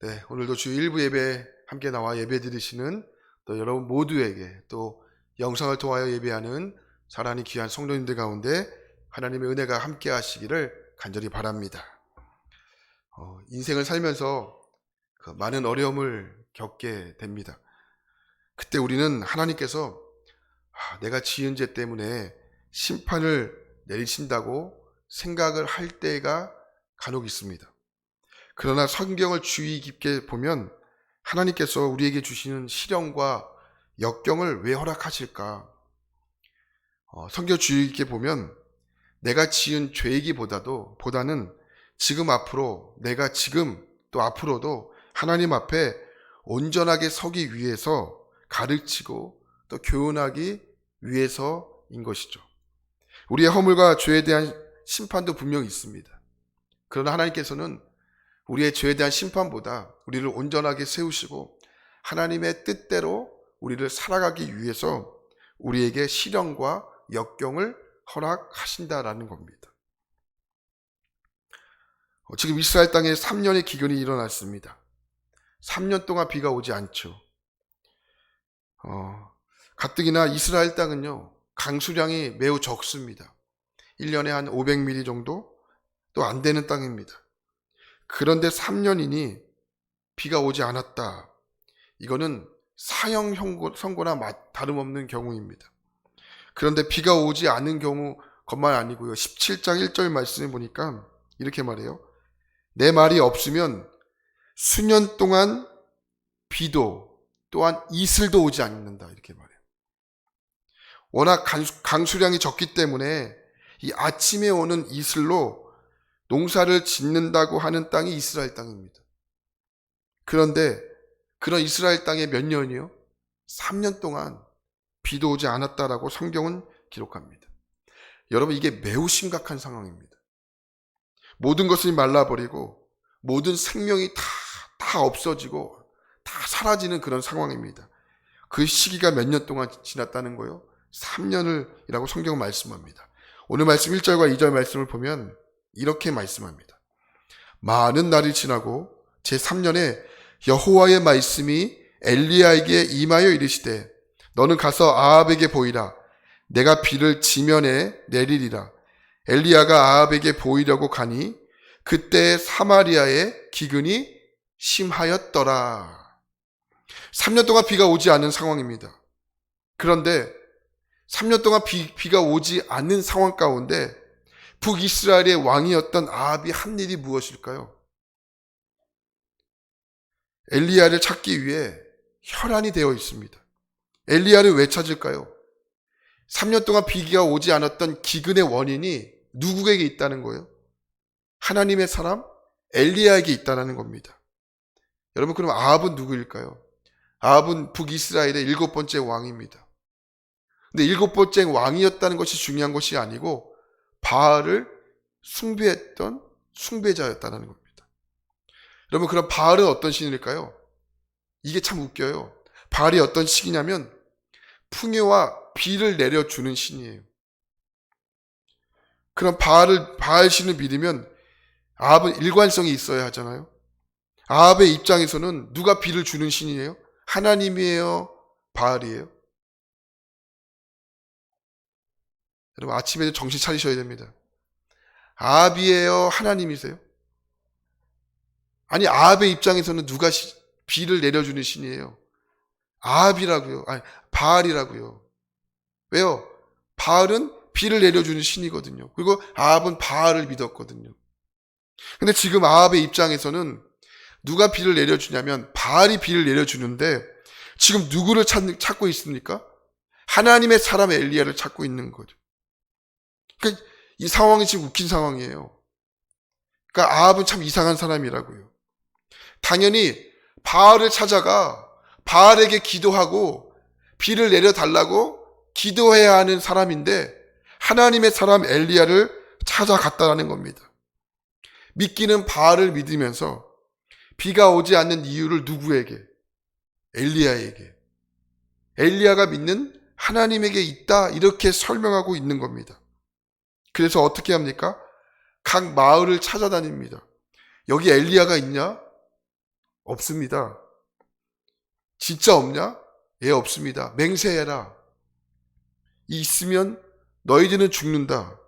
네, 오늘도 주 일부 예배 함께 나와 예배 드리시는 또 여러분 모두에게 또 영상을 통하여 예배하는 사랑이 귀한 성도님들 가운데 하나님의 은혜가 함께 하시기를 간절히 바랍니다. 어, 인생을 살면서 그 많은 어려움을 겪게 됩니다. 그때 우리는 하나님께서 아, 내가 지은 죄 때문에 심판을 내리신다고 생각을 할 때가 간혹 있습니다. 그러나 성경을 주의 깊게 보면 하나님께서 우리에게 주시는 시련과 역경을 왜 허락하실까? 어, 성경 주의 깊게 보면 내가 지은 죄이기보다도 보다는 지금 앞으로 내가 지금 또 앞으로도 하나님 앞에 온전하게 서기 위해서 가르치고 또 교훈하기 위해서인 것이죠. 우리의 허물과 죄에 대한 심판도 분명히 있습니다. 그러나 하나님께서는 우리의 죄에 대한 심판보다 우리를 온전하게 세우시고 하나님의 뜻대로 우리를 살아가기 위해서 우리에게 시련과 역경을 허락하신다라는 겁니다. 어, 지금 이스라엘 땅에 3년의 기근이 일어났습니다. 3년 동안 비가 오지 않죠. 어, 가뜩이나 이스라엘 땅은요, 강수량이 매우 적습니다. 1년에 한 500mm 정도? 또 안 되는 땅입니다. 그런데 3년이니 비가 오지 않았다. 이거는 사형 선고나 다름없는 경우입니다. 그런데 비가 오지 않은 경우 것만 아니고요. 17장 1절 말씀에 보니까 이렇게 말해요. 내 말이 없으면 수년 동안 비도 또한 이슬도 오지 않는다. 이렇게 말해요. 워낙 강수량이 적기 때문에 이 아침에 오는 이슬로 농사를 짓는다고 하는 땅이 이스라엘 땅입니다. 그런데 그런 이스라엘 땅에 몇 년이요? 3년 동안 비도 오지 않았다라고 성경은 기록합니다. 여러분 이게 매우 심각한 상황입니다. 모든 것을 말라버리고 모든 생명이 다, 다 없어지고 다 사라지는 그런 상황입니다. 그 시기가 몇 년 동안 지났다는 거요? 3년을이라고 성경은 말씀합니다. 오늘 말씀 1절과 2절 말씀을 보면 이렇게 말씀합니다. 많은 날이 지나고 제3년에 여호와의 말씀이 엘리야에게 임하여 이르시되 너는 가서 아합에게 보이라 내가 비를 지면에 내리리라 엘리야가 아합에게 보이려고 가니 그때 사마리아의 기근이 심하였더라. 3년 동안 비가 오지 않은 상황입니다. 그런데 3년 동안 비, 비가 오지 않는 상황 가운데 북이스라엘의 왕이었던 아합이 한 일이 무엇일까요? 엘리야를 찾기 위해 혈안이 되어 있습니다. 엘리야를 왜 찾을까요? 3년 동안 비가 오지 않았던 기근의 원인이 누구에게 있다는 거예요? 하나님의 사람 엘리야에게 있다는 겁니다. 여러분 그럼 아합은 누구일까요? 아합은 북이스라엘의 일곱 번째 왕입니다. 근데 일곱 번째 왕이었다는 것이 중요한 것이 아니고 바알을 숭배했던 숭배자였다는 겁니다. 여러분 그럼 바알은 어떤 신일까요? 이게 참 웃겨요. 바알이 어떤 신이냐면 풍요와 비를 내려주는 신이에요. 그럼 바알을 바알 신을 믿으면 아합은 일관성이 있어야 하잖아요. 아합의 입장에서는 누가 비를 주는 신이에요? 하나님이에요? 바알이에요? 여러분 아침에 정신 차리셔야 됩니다. 아합이에요? 하나님이세요? 아니 아합의 입장에서는 누가 시, 비를 내려주는 신이에요? 아합이라고요. 아니 바알이라고요. 왜요? 바알은 비를 내려주는 신이거든요. 그리고 아합은 바알을 믿었거든요. 근데 지금 아합의 입장에서는 누가 비를 내려주냐면 바알이 비를 내려주는데 지금 누구를 찾, 찾고 있습니까? 하나님의 사람 엘리야를 찾고 있는 거죠. 그러니까 이 상황이 지금 웃긴 상황이에요. 그러니까 아합은 참 이상한 사람이라고요. 당연히 바알을 찾아가 바알에게 기도하고 비를 내려달라고 기도해야 하는 사람인데 하나님의 사람 엘리야를 찾아갔다라는 겁니다. 믿기는 바알을 믿으면서 비가 오지 않는 이유를 누구에게? 엘리야에게. 엘리야가 믿는 하나님에게 있다 이렇게 설명하고 있는 겁니다. 그래서 어떻게 합니까? 각 마을을 찾아다닙니다. 여기 엘리야가 있냐? 없습니다. 진짜 없냐? 예, 없습니다. 맹세해라. 있으면 너희들은 죽는다.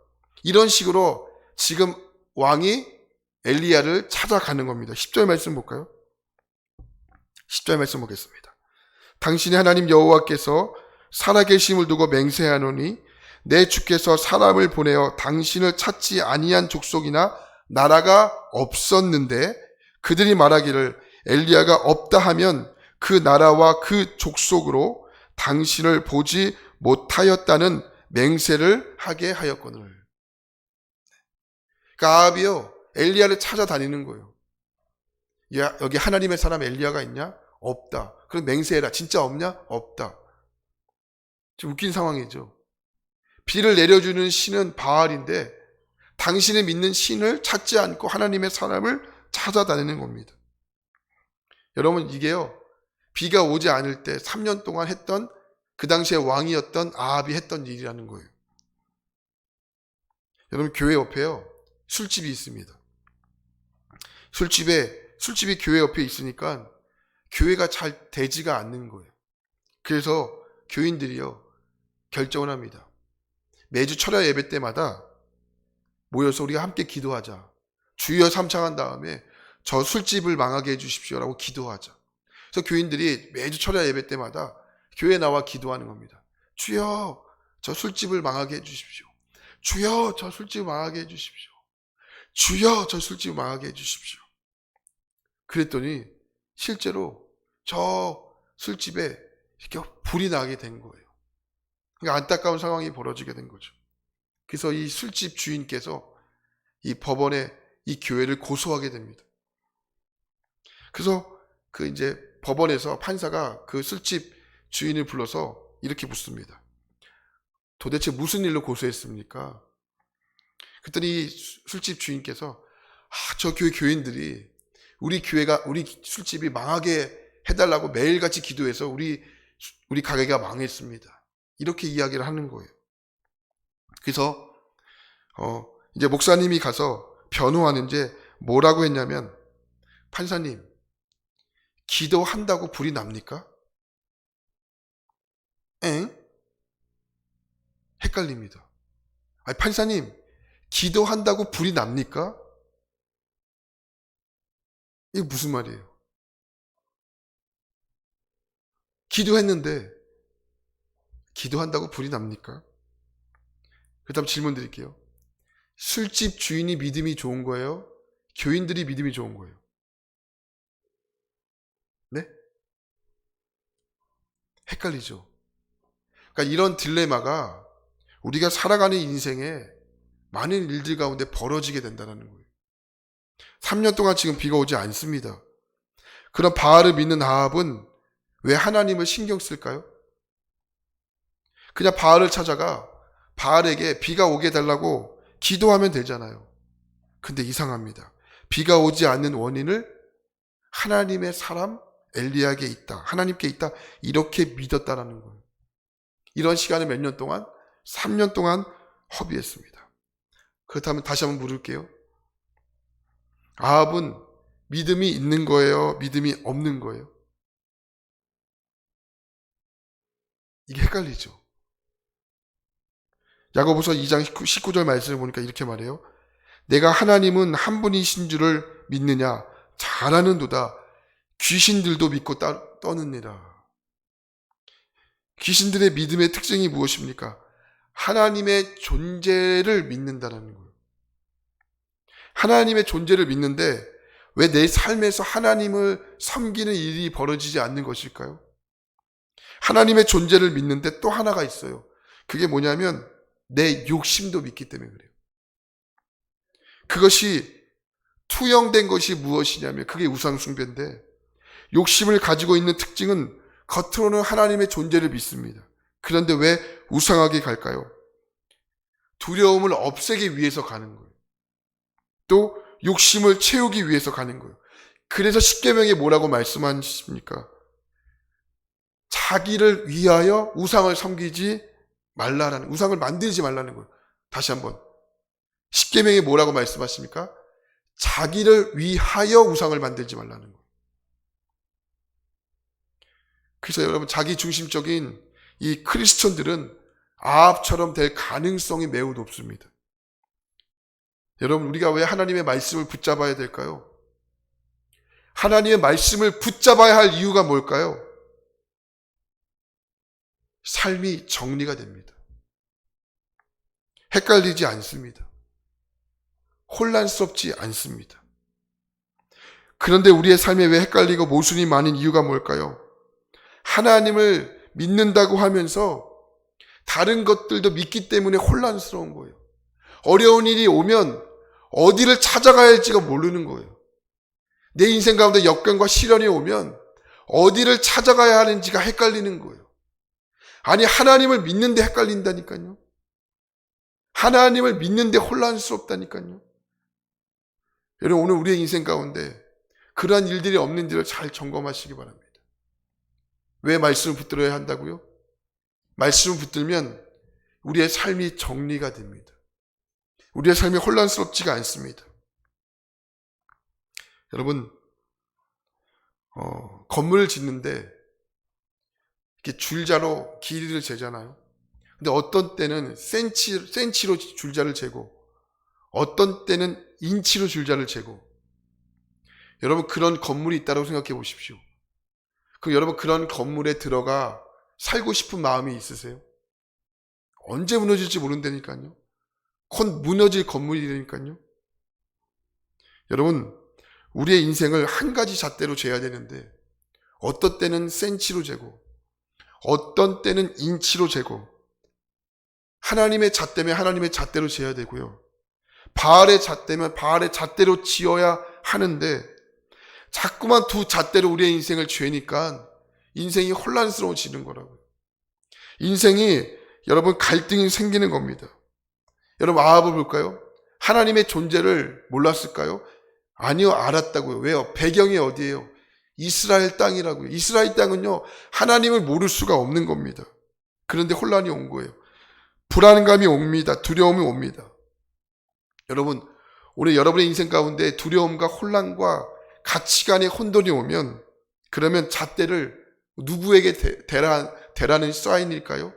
이런 식으로 지금 왕이 엘리야를 찾아가는 겁니다. 10절 말씀 볼까요? 10절 말씀 보겠습니다. 당신의 하나님 여호와께서 살아계심을 두고 맹세하노니 내 주께서 사람을 보내어 당신을 찾지 아니한 족속이나 나라가 없었는데 그들이 말하기를 엘리야가 없다 하면 그 나라와 그 족속으로 당신을 보지 못하였다는 맹세를 하게 하였거늘. 그러니까 아합이요 엘리야를 찾아다니는 거예요. 야, 여기 하나님의 사람 엘리야가 있냐? 없다. 그럼 맹세해라. 진짜 없냐? 없다. 좀 웃긴 상황이죠. 비를 내려주는 신은 바알인데 당신이 믿는 신을 찾지 않고 하나님의 사람을 찾아다니는 겁니다. 여러분 이게요. 비가 오지 않을 때 3년 동안 했던 그 당시에 왕이었던 아합이 했던 일이라는 거예요. 여러분 교회 옆에요. 술집이 있습니다. 술집에 술집이 교회 옆에 있으니까 교회가 잘 되지가 않는 거예요. 그래서 교인들이요 결정을 합니다. 매주 철야 예배 때마다 모여서 우리가 함께 기도하자. 주여 삼창한 다음에 저 술집을 망하게 해주십시오라고 기도하자. 그래서 교인들이 매주 철야 예배 때마다 교회 나와 기도하는 겁니다. 주여 저 술집을 망하게 해주십시오. 주여 저 술집을 망하게 해주십시오. 주여 저 술집을 망하게 해주십시오. 그랬더니 실제로 저 술집에 이렇게 불이 나게 된 거예요. 그러니까 안타까운 상황이 벌어지게 된 거죠. 그래서 이 술집 주인께서 이 법원에 이 교회를 고소하게 됩니다. 그래서 그 이제 법원에서 판사가 그 술집 주인을 불러서 이렇게 묻습니다. 도대체 무슨 일로 고소했습니까? 그랬더니 술집 주인께서 아, 저 교회 교인들이 우리 교회가 우리 술집이 망하게 해달라고 매일같이 기도해서 우리 우리 가게가 망했습니다. 이렇게 이야기를 하는 거예요. 그래서 어 이제 목사님이 가서 변호하는데 뭐라고 했냐면 판사님 기도한다고 불이 납니까? 엥? 헷갈립니다. 아니, 판사님 기도한다고 불이 납니까? 이게 무슨 말이에요? 기도했는데 기도한다고 불이 납니까? 그 다음 질문 드릴게요. 술집 주인이 믿음이 좋은 거예요? 교인들이 믿음이 좋은 거예요? 네? 헷갈리죠? 그러니까 이런 딜레마가 우리가 살아가는 인생에 많은 일들 가운데 벌어지게 된다는 거예요. 3년 동안 지금 비가 오지 않습니다. 그런 바알을 믿는 아합은 왜 하나님을 신경 쓸까요? 그냥 바알을 찾아가 바알에게 비가 오게 해달라고 기도하면 되잖아요. 근데 이상합니다. 비가 오지 않는 원인을 하나님의 사람 엘리야에게 있다. 하나님께 있다. 이렇게 믿었다라는 거예요. 이런 시간을 몇 년 동안 3년 동안 허비했습니다. 그렇다면 다시 한번 물을게요. 아합은 믿음이 있는 거예요? 믿음이 없는 거예요? 이게 헷갈리죠. 야고보서 2장 19절 말씀을 보니까 이렇게 말해요. 내가 하나님은 한 분이신 줄을 믿느냐? 잘하는도다. 귀신들도 믿고 따, 떠느니라. 귀신들의 믿음의 특징이 무엇입니까? 하나님의 존재를 믿는다는 거예요. 하나님의 존재를 믿는데 왜 내 삶에서 하나님을 섬기는 일이 벌어지지 않는 것일까요? 하나님의 존재를 믿는데 또 하나가 있어요. 그게 뭐냐면 내 욕심도 믿기 때문에 그래요. 그것이 투영된 것이 무엇이냐면 그게 우상숭배인데 욕심을 가지고 있는 특징은 겉으로는 하나님의 존재를 믿습니다. 그런데 왜 우상하게 갈까요? 두려움을 없애기 위해서 가는 거예요. 또 욕심을 채우기 위해서 가는 거예요. 그래서 십계명에 뭐라고 말씀하십니까? 자기를 위하여 우상을 섬기지 말라라는 우상을 만들지 말라는 거예요. 다시 한번 십계명에 뭐라고 말씀하십니까? 자기를 위하여 우상을 만들지 말라는 거예요. 그래서 여러분 자기 중심적인 이 크리스천들은 아합처럼 될 가능성이 매우 높습니다. 여러분 우리가 왜 하나님의 말씀을 붙잡아야 될까요? 하나님의 말씀을 붙잡아야 할 이유가 뭘까요? 삶이 정리가 됩니다. 헷갈리지 않습니다. 혼란스럽지 않습니다. 그런데 우리의 삶에 왜 헷갈리고 모순이 많은 이유가 뭘까요? 하나님을 믿는다고 하면서 다른 것들도 믿기 때문에 혼란스러운 거예요. 어려운 일이 오면 어디를 찾아가야 할지가 모르는 거예요. 내 인생 가운데 역경과 시련이 오면 어디를 찾아가야 하는지가 헷갈리는 거예요. 아니, 하나님을 믿는데 헷갈린다니까요. 하나님을 믿는데 혼란스럽다니까요. 여러분, 오늘 우리의 인생 가운데 그러한 일들이 없는지를 잘 점검하시기 바랍니다. 왜 말씀을 붙들어야 한다고요? 말씀을 붙들면 우리의 삶이 정리가 됩니다. 우리의 삶이 혼란스럽지가 않습니다. 여러분, 어, 건물을 짓는데 이렇게 줄자로 길이를 재잖아요. 근데 어떤 때는 센치, 센치로 줄자를 재고, 어떤 때는 인치로 줄자를 재고, 여러분 그런 건물이 있다고 생각해 보십시오. 그럼 여러분 그런 건물에 들어가 살고 싶은 마음이 있으세요? 언제 무너질지 모른다니까요. 곧 무너질 건물이라니까요. 여러분, 우리의 인생을 한 가지 잣대로 재야 되는데, 어떤 때는 센치로 재고, 어떤 때는 인치로 재고, 하나님의 잣대면 하나님의 잣대로 재야 되고요. 바알의 잣대면 바알의 잣대로 지어야 하는데, 자꾸만 두 잣대로 우리의 인생을 죄니까 인생이 혼란스러워지는 거라고요. 인생이 여러분 갈등이 생기는 겁니다. 여러분 아합을 볼까요? 하나님의 존재를 몰랐을까요? 아니요, 알았다고요. 왜요? 배경이 어디예요? 이스라엘 땅이라고요. 이스라엘 땅은요, 하나님을 모를 수가 없는 겁니다. 그런데 혼란이 온 거예요. 불안감이 옵니다. 두려움이 옵니다. 여러분, 오늘 여러분의 인생 가운데 두려움과 혼란과 가치관의 혼돈이 오면, 그러면 잣대를 누구에게 대, 대라, 대라는 사인일까요?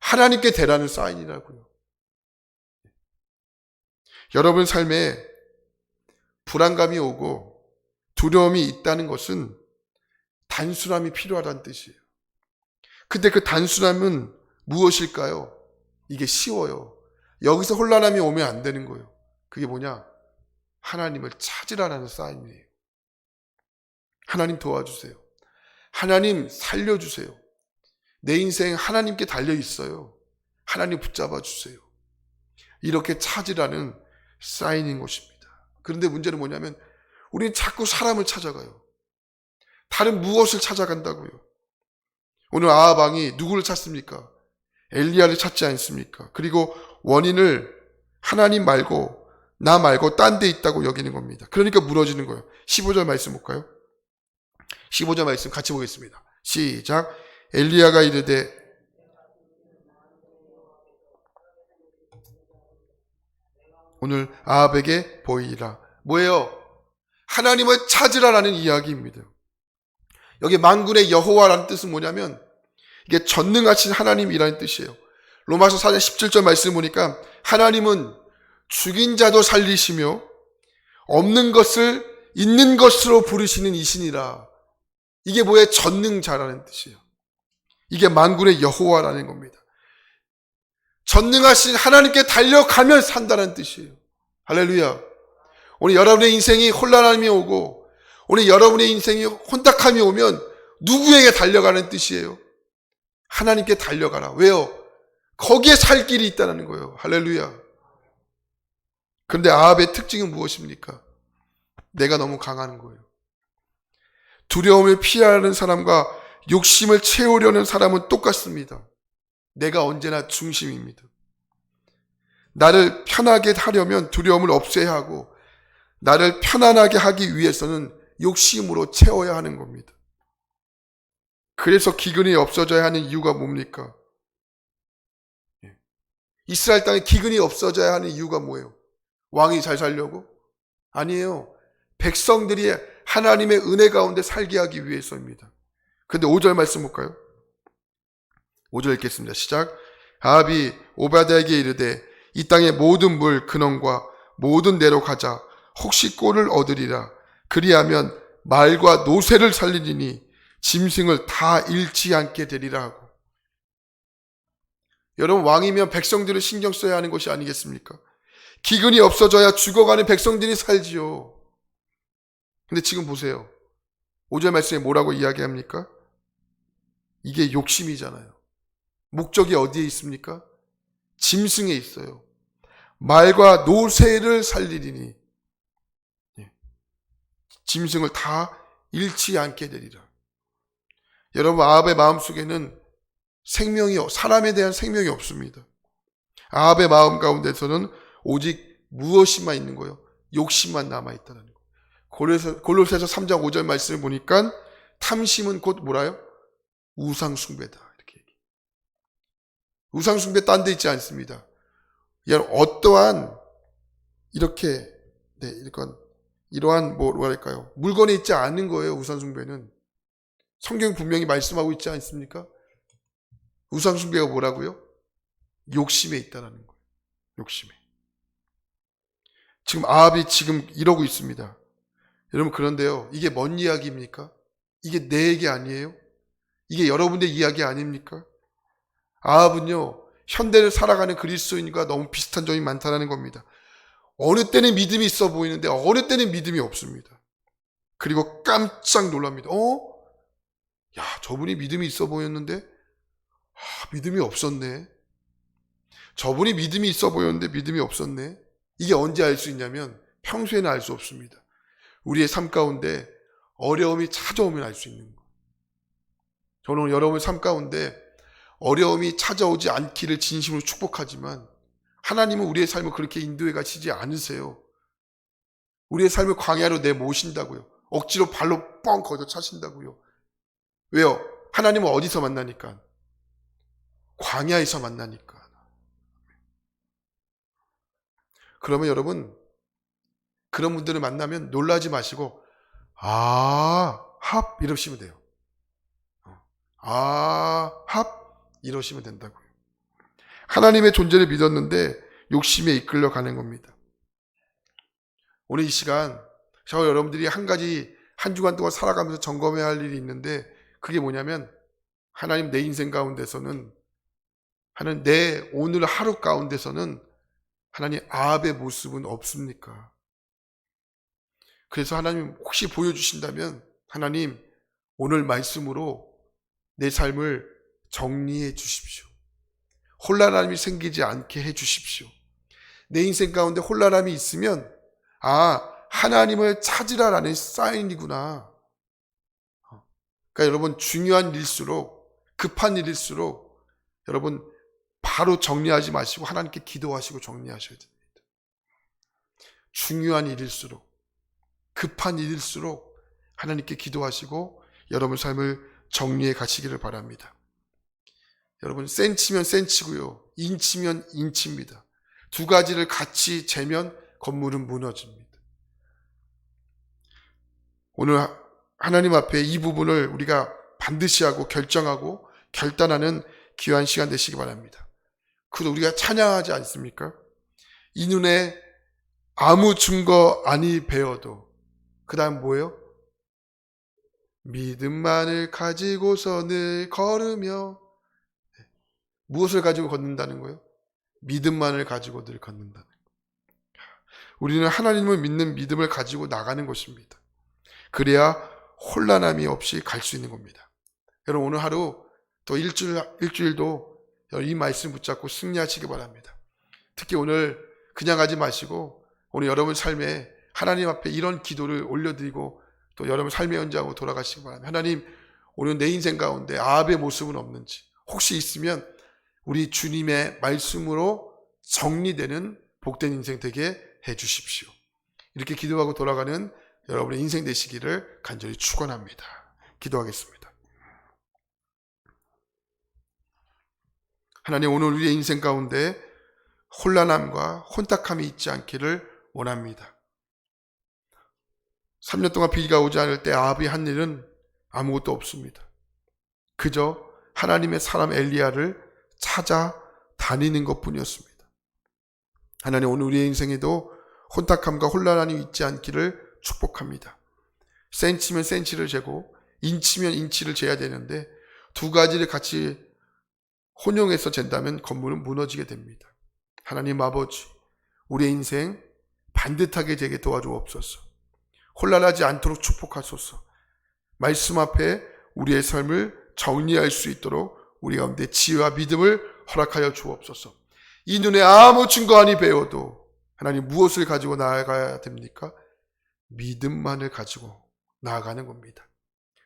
하나님께 대라는 사인이라고요. 여러분 삶에 불안감이 오고 두려움이 있다는 것은 단순함이 필요하다는 뜻이에요. 근데 그 단순함은 무엇일까요? 이게 쉬워요. 여기서 혼란함이 오면 안 되는 거예요. 그게 뭐냐? 하나님을 찾으라는 사인이에요. 하나님 도와주세요. 하나님 살려주세요. 내 인생 하나님께 달려 있어요. 하나님 붙잡아 주세요. 이렇게 찾으라는 사인인 것입니다. 그런데 문제는 뭐냐면 우리는 자꾸 사람을 찾아가요. 다른 무엇을 찾아간다고요. 오늘 아하방이 누구를 찾습니까? 엘리야를 찾지 않습니까? 그리고 원인을 하나님 말고 나 말고 딴 데 있다고 여기는 겁니다. 그러니까 무너지는 거예요. 15절 말씀 볼까요? 15절 말씀 같이 보겠습니다. 시작. 엘리야가 이르되 오늘 아합에게 보이라. 뭐예요? 하나님을 찾으라라는 이야기입니다. 여기 만군의 여호와라는 뜻은 뭐냐면 이게 전능하신 하나님이라는 뜻이에요. 로마서 4장 17절 말씀 보니까 하나님은 죽인 자도 살리시며 없는 것을 있는 것으로 부르시는 이신이라. 이게 뭐예요? 전능자라는 뜻이에요. 이게 만군의 여호와라는 겁니다. 전능하신 하나님께 달려가면 산다는 뜻이에요. 할렐루야. 오늘 여러분의 인생이 혼란함이 오고 오늘 여러분의 인생이 혼탁함이 오면 누구에게 달려가는 뜻이에요? 하나님께 달려가라. 왜요? 거기에 살 길이 있다는 거예요. 할렐루야. 그런데 아합의 특징은 무엇입니까? 내가 너무 강한 거예요. 두려움을 피하는 사람과 욕심을 채우려는 사람은 똑같습니다. 내가 언제나 중심입니다. 나를 편하게 하려면 두려움을 없애야 하고, 나를 편안하게 하기 위해서는 욕심으로 채워야 하는 겁니다. 그래서 기근이 없어져야 하는 이유가 뭡니까? 예. 이스라엘 땅에 기근이 없어져야 하는 이유가 뭐예요? 왕이 잘 살려고? 아니에요. 백성들이 하나님의 은혜 가운데 살게 하기 위해서입니다. 근데 5절 말씀 볼까요? 5절 읽겠습니다. 시작. 아합이 오바댜에게 이르되 이 땅의 모든 물 근원과 모든 데로 가자. 혹시 꼴을 얻으리라. 그리하면 말과 노새를 살리리니 짐승을 다 잃지 않게 되리라 하고. 여러분 왕이면 백성들을 신경 써야 하는 것이 아니겠습니까? 기근이 없어져야 죽어가는 백성들이 살지요. 근데 지금 보세요. 5절 말씀에 뭐라고 이야기합니까? 이게 욕심이잖아요. 목적이 어디에 있습니까? 짐승에 있어요. 말과 노새를 살리리니 예. 짐승을 다 잃지 않게 되리라. 여러분 아합의 마음속에는 생명이 사람에 대한 생명이 없습니다. 아합의 마음 가운데서는 오직 무엇이만 있는 거예요? 욕심만 남아 있다는 거. 골로새- 골로새서 3장 5절 말씀을 보니까 탐심은 곧 뭐라요? 우상 숭배다. 이렇게 얘기. 우상 숭배 딴 데 있지 않습니다. 여러분 어떠한 이렇게 네, 이런 이러한 뭐 뭐랄까요? 물건에 있지 않은 거예요. 우상 숭배는 성경 분명히 말씀하고 있지 않습니까? 우상 숭배가 뭐라고요? 욕심에 있다라는 거예요. 욕심에. 지금 아합이 지금 이러고 있습니다. 여러분 그런데요. 이게 뭔 이야기입니까? 이게 내 얘기 아니에요? 이게 여러분의 이야기 아닙니까? 아합은요. 현대를 살아가는 그리스도인과 너무 비슷한 점이 많다는 겁니다. 어느 때는 믿음이 있어 보이는데 어느 때는 믿음이 없습니다. 그리고 깜짝 놀랍니다. 어? 야, 저분이 믿음이 있어 보였는데 아, 믿음이 없었네. 저분이 믿음이 있어 보였는데 믿음이 없었네. 이게 언제 알 수 있냐면 평소에는 알 수 없습니다. 우리의 삶 가운데 어려움이 찾아오면 알 수 있는 거예요. 저는 여러분의 삶 가운데 어려움이 찾아오지 않기를 진심으로 축복하지만 하나님은 우리의 삶을 그렇게 인도해 가시지 않으세요. 우리의 삶을 광야로 내모신다고요. 억지로 발로 뻥 걷어 차신다고요. 왜요? 하나님은 어디서 만나니까? 광야에서 만나니까. 그러면 여러분, 그런 분들을 만나면 놀라지 마시고, 아, 합, 이러시면 돼요. 어. 아, 합, 이러시면 된다고요. 하나님의 존재를 믿었는데 욕심에 이끌려 가는 겁니다. 오늘 이 시간, 저 여러분들이 한 가지, 한 주간 동안 살아가면서 점검해야 할 일이 있는데, 그게 뭐냐면, 하나님 내 인생 가운데서는, 하는 내 오늘 하루 가운데서는 하나님 아합의 모습은 없습니까? 그래서 하나님 혹시 보여주신다면 하나님 오늘 말씀으로 내 삶을 정리해 주십시오. 혼란함이 생기지 않게 해 주십시오. 내 인생 가운데 혼란함이 있으면 아 하나님을 찾으라라는 사인이구나. 그러니까 여러분 중요한 일수록 급한 일일수록 여러분 바로 정리하지 마시고 하나님께 기도하시고 정리하셔야 됩니다. 중요한 일일수록 급한 일일수록 하나님께 기도하시고 여러분 삶을 정리해 가시기를 바랍니다. 여러분 센치면 센치고요. 인치면 인치입니다. 두 가지를 같이 재면 건물은 무너집니다. 오늘 하나님 앞에 이 부분을 우리가 반드시 하고 결정하고 결단하는 귀한 시간 되시기 바랍니다. 그도 우리가 찬양하지 않습니까? 이 눈에 아무 증거 아니 배워도 그 다음 뭐예요? 믿음만을 가지고서 늘 걸으며 네. 무엇을 가지고 걷는다는 거예요? 믿음만을 가지고 늘 걷는다는 거예요. 우리는 하나님을 믿는 믿음을 가지고 나가는 것입니다. 그래야 혼란함이 없이 갈 수 있는 겁니다. 여러분 오늘 하루 또 일주일, 일주일도 이 말씀 붙잡고 승리하시기 바랍니다. 특히 오늘 그냥 하지 마시고 오늘 여러분 삶에 하나님 앞에 이런 기도를 올려드리고 또 여러분 삶의 현장으로 돌아가시기 바랍니다. 하나님 오늘 내 인생 가운데 아합의 모습은 없는지 혹시 있으면 우리 주님의 말씀으로 정리되는 복된 인생 되게 해 주십시오. 이렇게 기도하고 돌아가는 여러분의 인생 되시기를 간절히 축원합니다. 기도하겠습니다. 하나님 오늘 우리의 인생 가운데 혼란함과 혼탁함이 있지 않기를 원합니다. 3년 동안 비가 오지 않을 때 아합이 한 일은 아무것도 없습니다. 그저 하나님의 사람 엘리야를 찾아 다니는 것 뿐이었습니다. 하나님 오늘 우리의 인생에도 혼탁함과 혼란함이 있지 않기를 축복합니다. 센치면 센치를 재고 인치면 인치를 재야 되는데 두 가지를 같이 혼용해서 잰다면 건물은 무너지게 됩니다. 하나님 아버지, 우리의 인생 반듯하게 되게 도와주옵소서. 혼란하지 않도록 축복하소서. 말씀 앞에 우리의 삶을 정리할 수 있도록 우리 가운데 지혜와 믿음을 허락하여 주옵소서. 이 눈에 아무 증거 아니 배워도 하나님 무엇을 가지고 나아가야 됩니까? 믿음만을 가지고 나아가는 겁니다.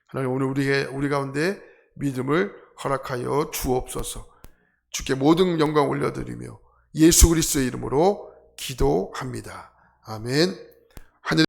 하나님 오늘 우리의 우리 가운데 믿음을 허락하여 주옵소서. 주께 모든 영광 올려드리며 예수 그리스도의 이름으로 기도합니다. 아멘.